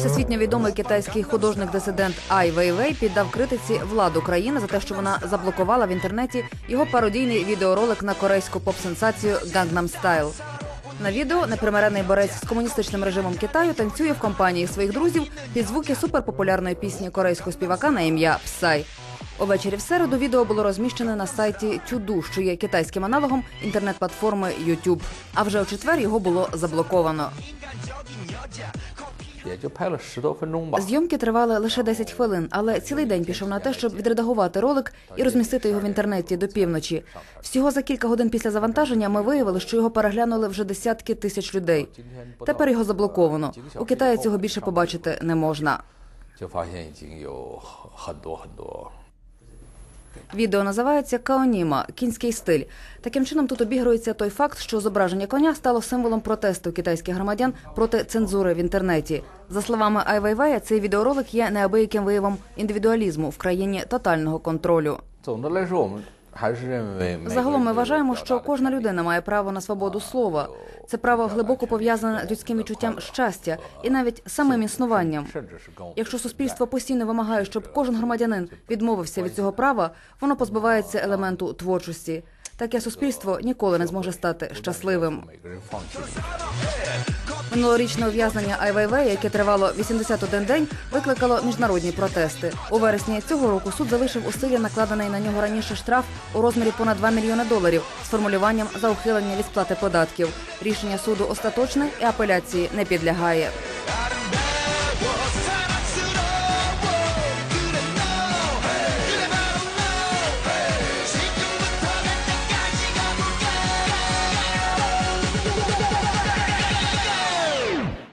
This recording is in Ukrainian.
Всесвітньо відомий китайський художник-дисидент Ай Вейвей піддав критиці владу країни за те, що вона заблокувала в інтернеті його пародійний відеоролик на корейську поп-сенсацію Gangnam Style. На відео непримирений борець з комуністичним режимом Китаю танцює в компанії своїх друзів під звуки суперпопулярної пісні корейського співака на ім'я Псай. Увечері в середу відео було розміщене на сайті Тюду, що є китайським аналогом інтернет-платформи YouTube. А вже у четвер його було заблоковано. 也就拍了十多分钟吧。 Зйомки тривали лише 10 хвилин, але цілий день пішов на те, щоб відредагувати ролик і розмістити його в інтернеті до півночі. Всього за кілька годин після завантаження ми виявили, що його переглянули вже десятки тисяч людей. Тепер його заблоковано. У Китаї цього більше побачити не можна. 就发现已经有很多很多 Відео називається Каоніма кінський стиль. Таким чином тут обігрується той факт, що зображення коня стало символом протесту китайських громадян проти цензури в інтернеті. За словами Ай Вейвея, цей відеоролик є неабияким виявом індивідуалізму в країні тотального контролю. Загалом ми вважаємо, що кожна людина має право на свободу слова. Це право глибоко пов'язане з людським відчуттям щастя і навіть самим існуванням. Якщо суспільство постійно вимагає, щоб кожен громадянин відмовився від цього права, воно позбивається елементу творчості. Таке суспільство ніколи не зможе стати щасливим. Минулорічне ув'язнення Айвайве, яке тривало 81 день, викликало міжнародні протести. У вересні цього року суд залишив у силі накладений на нього раніше штраф у розмірі понад 2 мільйони доларів з формулюванням за ухилення від сплати податків. Рішення суду остаточне і апеляції не підлягає.